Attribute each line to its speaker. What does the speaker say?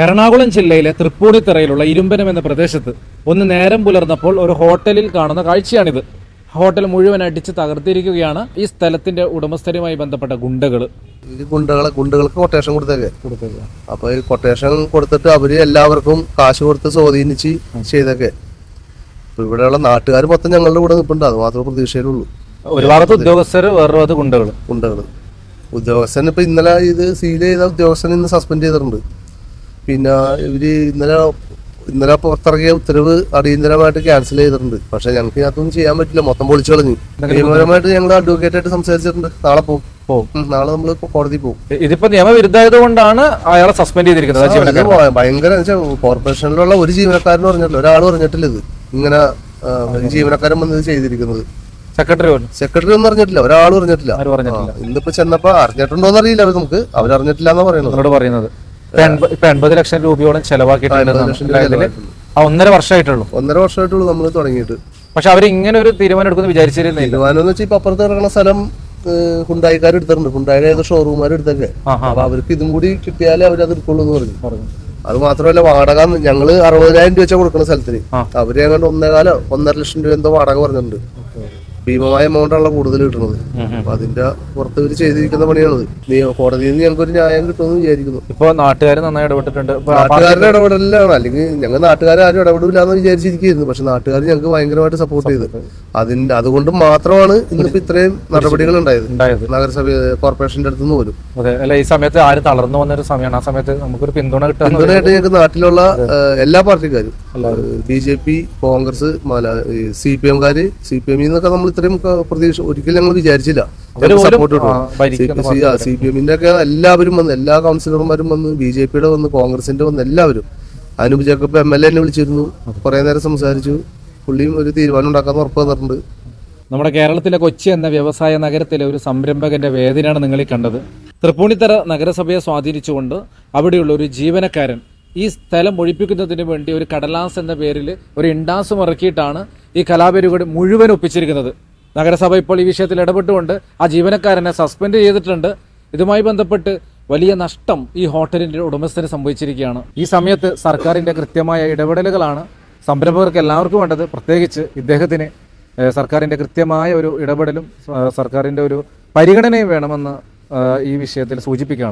Speaker 1: എറണാകുളം ജില്ലയിലെ തൃപ്പൂണിത്തറയിലുള്ള ഇരുമ്പനം എന്ന പ്രദേശത്ത് ഒന്ന് നേരം പുലർന്നപ്പോൾ ഒരു ഹോട്ടലിൽ കാണുന്ന കാഴ്ചയാണിത്. ഹോട്ടൽ മുഴുവൻ അടിച്ച് തകർത്തിരിക്കുകയാണ് ഈ സ്ഥലത്തിന്റെ ഉടമസ്ഥരുമായി ബന്ധപ്പെട്ട ഗുണ്ടകൾ
Speaker 2: ഈ ഗുണ്ടകളെ ഗുണ്ടകൾക്ക് കൊട്ടേഷൻ കൊടുത്തേക്കെ. അപ്പൊ ഈ കൊട്ടേഷൻ കൊടുത്തിട്ട് അവർ എല്ലാവർക്കും കാശ് കൊടുത്ത് സ്വാധീനിച്ച് ചെയ്തൊക്കെ ഇപ്പൊ ഇവിടെയുള്ള നാട്ടുകാർ മൊത്തം ഞങ്ങളുടെ കൂടെ നിൽപ്പുണ്ട് അത് മാത്രമേ പ്രതീക്ഷയിലുള്ളൂ.
Speaker 1: ഒരു ഭാഗത്ത് ഉദ്യോഗസ്ഥർ വേറൊരു ഭാഗത്ത് ഗുണ്ടകൾ
Speaker 2: ഗുണ്ടകൾ. ഉദ്യോഗസ്ഥൻ ഇപ്പൊ ഇന്നലെ ഇത് സീൽ ചെയ്ത ഉദ്യോഗസ്ഥൻ ഇന്ന് സസ്പെൻഡ് ചെയ്തിട്ടുണ്ട്. പിന്നെ ഇവർ ഇന്നലെ ഇന്നലെ പുറത്തിറങ്ങിയ ഉത്തരവ് അടിയന്തരമായിട്ട് ക്യാൻസൽ ചെയ്തിട്ടുണ്ട്. പക്ഷെ ഞങ്ങൾക്ക് ഇതിനകത്തൊന്നും ചെയ്യാൻ പറ്റില്ല. മൊത്തം പൊളിച്ചു കളഞ്ഞു. നിയമപരമായിട്ട് ഞങ്ങൾ അഡ്വക്കേറ്റ് ആയിട്ട് സംസാരിച്ചിട്ടുണ്ട്. നാളെ പോകും. നാളെ നമ്മൾ കോടതി പോകും.
Speaker 1: ഇതിപ്പോ നിയമവിരുദ്ധമായത് കൊണ്ടാണ് അയാളെ സസ്പെൻഡ് ചെയ്തിരിക്കുന്നത്.
Speaker 2: ഭയങ്കര കോർപ്പറേഷനിലുള്ള ഒരു ജീവനക്കാരൻ പറഞ്ഞിട്ടില്ല ഒരാൾ പറഞ്ഞിട്ടില്ല ഇത്. ഇങ്ങനെ ജീവനക്കാരൻ വന്ന് ഇത് ചെയ്തിരിക്കുന്നത്.
Speaker 1: സെക്രട്ടറി
Speaker 2: സെക്രട്ടറി ഒന്നും അറിഞ്ഞിട്ടില്ല. ഒരാൾ പറഞ്ഞിട്ടില്ല ഇന്നിപ്പോ ചെന്നപ്പോ അറിഞ്ഞിട്ടുണ്ടോന്ന് അറിയില്ല അവർ നമുക്ക്. അവരറിഞ്ഞിട്ടില്ല എന്നാ പറയുന്നത്
Speaker 1: പറയുന്നത്. ഇപ്പൊ എൺപ- എൺപത് ലക്ഷം രൂപയോളം. ആ ഒന്നര വർഷമായിട്ടുള്ളൂ.
Speaker 2: ഒന്നര വർഷമായിട്ടുള്ളൂ നമ്മൾ തുടങ്ങിയിട്ട്.
Speaker 1: പക്ഷെ അവർ ഇങ്ങനെ ഒരു തീരുമാനം എടുക്കുന്നു വിചാരിച്ചിരുന്നില്ല.
Speaker 2: തീരുമാനം എന്ന് വെച്ചാൽ ഇപ്പൊ അപ്പുറത്ത് ഇറങ്ങുന്ന സ്ഥലം ഹുണ്ടായിക്കാർ എടുത്തിട്ടുണ്ട്. ഹുണ്ടായുടെ ഏത് ഷോറൂമാർ എടുത്തൊക്കെ. അപ്പൊ അവർക്ക് ഇതും കൂടി കിട്ടിയാലേ അവർ അത് എടുക്കുള്ളൂ എന്ന് പറഞ്ഞു. അത് മാത്രമല്ല വാടക ഞങ്ങൾ അറുപതിനായിരം രൂപ വെച്ചാൽ കൊടുക്കുന്ന സ്ഥലത്തിന്. അവർ ഞങ്ങൾ ഒന്നേകാലോ ഒന്നര ലക്ഷം രൂപ എന്തോ വാടക പറഞ്ഞിട്ടുണ്ട്. ഭീമമായ എമൗണ്ട് ആണല്ലോ കൂടുതൽ കിട്ടുന്നത്. അപ്പൊ അതിന്റെ പുറത്ത് ഇവർ ചെയ്തിരിക്കുന്ന പണിയാണത്. കോടതിയിൽ നിന്ന് ഞങ്ങൾക്ക് ഒരു ന്യായം കിട്ടുമെന്ന് വിചാരിക്കുന്നു.
Speaker 1: ഇപ്പൊ നാട്ടുകാർ നന്നായി ഇടപെട്ടിട്ടുണ്ട്.
Speaker 2: നാട്ടുകാരുടെ ഇടപെടലാണ് അല്ലെങ്കിൽ ഞങ്ങൾ നാട്ടുകാർ ആരും ഇടപെടില്ല എന്ന് വിചാരിച്ചിരിക്കുന്നു പക്ഷെ നാട്ടുകാർ ഞങ്ങൾക്ക് ഭയങ്കരമായിട്ട് സപ്പോർട്ട് ചെയ്ത്. അതിന്റെ അതുകൊണ്ട് മാത്രമാണ് ഇന്നിപ്പോ ഇത്രയും നടപടികൾ ഉണ്ടായത്. നഗരസഭ കോർപ്പറേഷന്റെ അടുത്ത് നിന്ന് പോലും.
Speaker 1: അല്ല ഈ സമയത്ത് ആര് തളർന്നു വന്ന ഒരു സമയമാണ്. ആ സമയത്ത് നമുക്കൊരു പിന്തുണ കിട്ടാന്ന്
Speaker 2: പിന്തുണയായിട്ട് ഞങ്ങൾക്ക് നാട്ടിലുള്ള എല്ലാ പാർട്ടിക്കാരും. B J P Congress C P എംകാര് C P എമ്മിൽ നിന്നൊക്കെ നമ്മൾ ഇത്രയും പ്രതീക്ഷ ഒരിക്കലും ഞങ്ങൾ വിചാരിച്ചില്ല. സപ്പോർട്ട് സി പി എമ്മിന്റെ ഒക്കെ എല്ലാവരും വന്ന് എല്ലാ കൗൺസിലർമാരും വന്ന് ബി ജെ പിയുടെ വന്ന് കോൺഗ്രസിന്റെ വന്ന് എല്ലാവരും. അനൂപ് ജേക്കബ് എം എൽ എന്നെ വിളിച്ചിരുന്നു. കുറെ നേരം സംസാരിച്ചു. പുള്ളിയും ഒരു തീരുമാനം ഉണ്ടാക്കാന്ന് ഉറപ്പ് തന്നിട്ടുണ്ട്.
Speaker 1: നമ്മുടെ കേരളത്തിലെ കൊച്ചി എന്ന വ്യവസായ നഗരത്തിലെ ഒരു സംരംഭകന്റെ വേദനയാണ് നിങ്ങൾ കണ്ടത്. തൃപ്പൂണിത്തറ നഗരസഭയെ സ്വാധീനിച്ചുകൊണ്ട് അവിടെയുള്ള ഒരു ജീവനക്കാരൻ ഈ സ്ഥലം ഒഴിപ്പിക്കുന്നതിന് വേണ്ടി ഒരു കടലാസ് എന്ന പേരിൽ ഒരു ഇണ്ടാസും ഇറക്കിയിട്ടാണ് ഈ കലാപരിപാടി മുഴുവൻ ഒപ്പിച്ചിരിക്കുന്നത്. നഗരസഭ ഇപ്പോൾ ഈ വിഷയത്തിൽ ഇടപെട്ടുകൊണ്ട് ആ ജീവനക്കാരനെ സസ്പെൻഡ് ചെയ്തിട്ടുണ്ട്. ഇതുമായി ബന്ധപ്പെട്ട് വലിയ നഷ്ടം ഈ ഹോട്ടലിന്റെ ഉടമസ്ഥന് സംഭവിച്ചിരിക്കുകയാണ്. ഈ സമയത്ത് സർക്കാരിന്റെ കൃത്യമായ ഇടപെടലുകളാണ് സംരംഭകർക്ക് എല്ലാവർക്കും വേണ്ടത്. പ്രത്യേകിച്ച് ഇദ്ദേഹത്തിന് സർക്കാരിന്റെ കൃത്യമായ ഒരു ഇടപെടലും സർക്കാരിന്റെ ഒരു പരിഗണനയും വേണമെന്ന് ഈ വിഷയത്തിൽ സൂചിപ്പിക്കുകയാണ്.